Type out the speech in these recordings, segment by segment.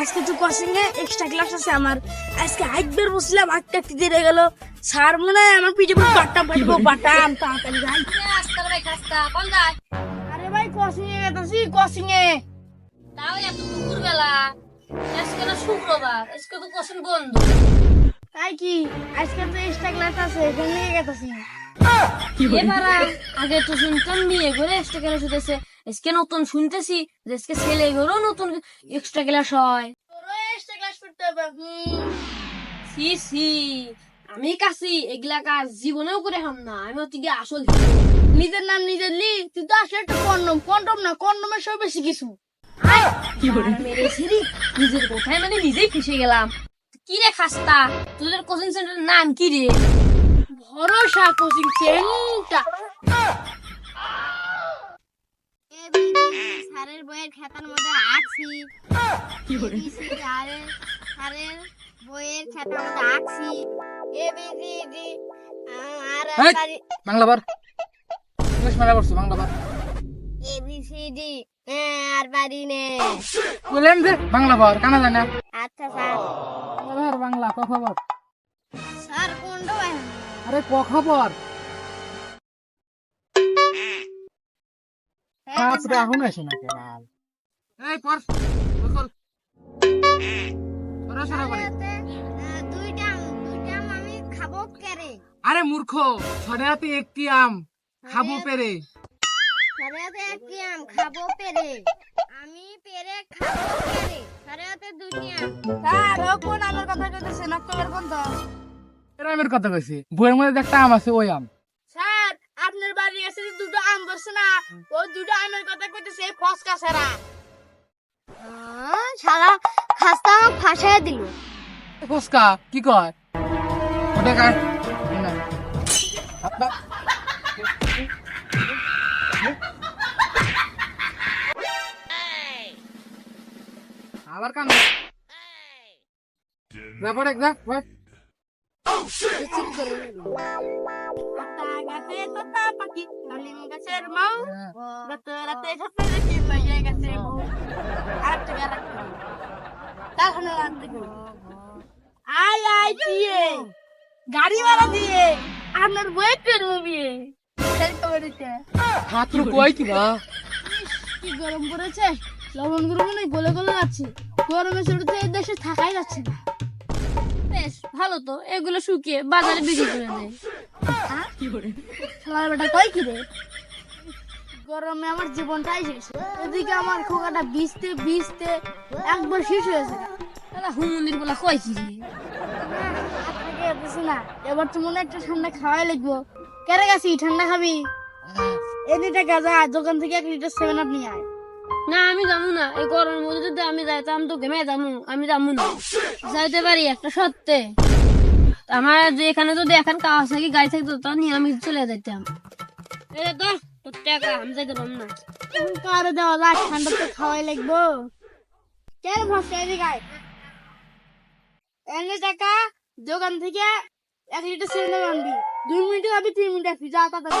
আজকে তো কোচিং এ extra class আছে আমার। আজকে হাইটবার বসলাম আটটা একটু দেরি গেল। স্যার মনে হয় আমার পিঠে বাট্টা পাঠবো বাটাম তাড়াতাড়ি যাই। খাস্তা ভাই খাস্তা কোন যায় আরে ভাই কোচিং এ গেছি কোচিং এ তাও এত দুপুর বেলা আজকে না শুক্রবার আজকে তো কোশ্চেন বন্ধ। তাই কি? আজকে তো এক্সট্রা ক্লাস আছে এখান গেছি এবারা আগে তো শুনতাম বিয়ে করে এক্সট্রা ক্লাস হতেছে আজকে নতুন শুনতেছি যে আজকে ছেলে ঘরেও নতুন এক্সট্রা ক্লাস হয়। এক্সট্রা ক্লাস করতে হবে সি সি। আমি কাছি এগুলা কাজ জীবনেও করে হাম না আমি হচ্ছে গিয়ে আসল নিজের নাম নিজের লি তুই তো আসলে একটা কন্ডম কন্ডম না কন্ডমের সব বেশি কিছু। নিজের কোথায় মানে নিজেই ফেসে গেলাম। কি রে খাস্তা তোদের কোচিং সেন্টারের নাম কি রে? ভরসা কোচিং সেন্টার স্যারের বইয়ের খাতার মধ্যে স্যারের স্যারের বইয়ের খাতার মধ্যে আঁকছি এ বি সি ডি আর এই! বাংলা বার ইংলিশ মেলা করছ বাংলা বার এ বি সি ডি আর পারি নে বললেন যে বাংলা বার কানা জানা আচ্ছা স্যার। বাংলা ক খবর? স্যার আরে ক খবর? তারপরে এখন আসে না কেবল এই পর বকল সরা সরা করে। দুইটা দুইটা আমি খাব কেরে? আরে মূর্খ ছড়ে হাতে একটি আম খাব পেরে। স্যারের একটি আম খাব পেরে। আমি পেরে খাব পেরে স্যারের দুটি আম। স্যার কোন আমার কথা কইতেছে? নকলের কোন তো এরা আমের কথা কইছি। বইয়ের মধ্যে যে একটা আম আছে ওই আম। আপনার বাড়ি এসে দুটো আম ধরছে না ওই দুটো আমের কথা কইতেছে এই ফসকা সারা শালা খাস্তা আমাকে ফাঁসায় দিল। ফুসকা কি কয়? ওটা কার? আবার কান ব্যাপারে যা বল। গাছে তোতা গাড়ি দিয়ে হাত গরম পড়েছে লবণ গরম নেই গলে গলে যাচ্ছে গরমে শুরুতে দেশে থাকাই যাচ্ছে না বেশ ভালো তো এগুলো শুকিয়ে বাজারে বিক্রি করে দেয় শালার বেটা কই কি রে? গরমে আমার জীবনটাই শেষ এদিকে আমার খোকাটা ভিজতে ভিজতে একবার শেষ হয়েছে তাহলে হুমন্দির বলা কয় কি বুঝি না এবার তো মনে একটা ঠান্ডা খাওয়াই লাগবো। কেরে গেছি ঠান্ডা খাবি? এনি টাকা যা দোকান থেকে এক লিটার সেভেন আপ নিয়ে আয়। না আমি যাব না। এই গরমের মধ্যে যদি আমি যাইতাম তো ঘেমে যাব। আমি যাব না। যাইতে পারি একটা সত্যি আমার যে এখানে যদি এখন কাওয়াসাকি গাড়ি থাকতো তা নিয়ে আমি চলে যেতাম তো আমি ঠান্ডা তো খাওয়াই লাগবো। কেন টাকা, দোকান থেকে এক লিটার আপ আনবি। দুই মিনিটে যাবি তিন মিনিট আসবি যা তাড়াতাড়ি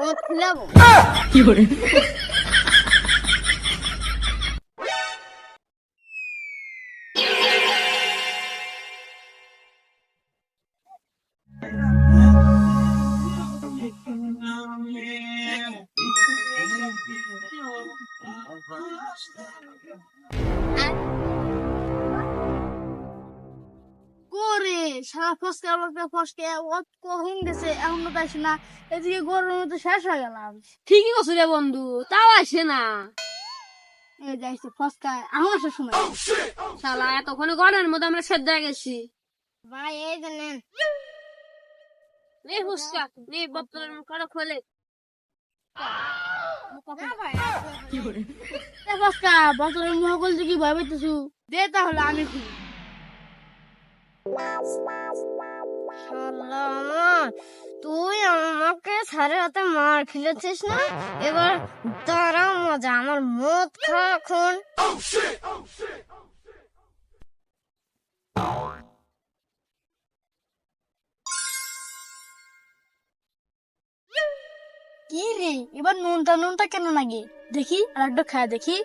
সালাদে মদ খিলাবো করে সারা ফসকে আমাকে ফসকে অত কখন গেছে এখন তো আসে না। এদিকে গরমের মধ্যে শেষ হয়ে গেলাম। ঠিকই রে বন্ধু তাও আসে না। এই যাইছে ফসকা এখন আসার সময় শালা এতক্ষণে মধ্যে আমরা সেদ্ধ হয়ে গেছি। ভাই এই নে ফুসকা নে মুখটা খোলে। ফসকা মুখ কি ভয় দে তাহলে আমি খুলি। তুই আমাকে সারে হাতে মার খেলেছিস না? এবার দাঁড়াও মজা, আমার মদ খা এখন। কি রে? এবার নুনটা নুনটা কেন লাগে? দেখি আর একটু খায় দেখি।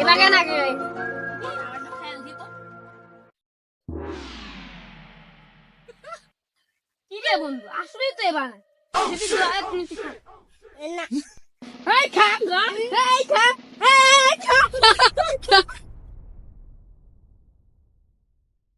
এবার কেন আগে কি রে বন্ধু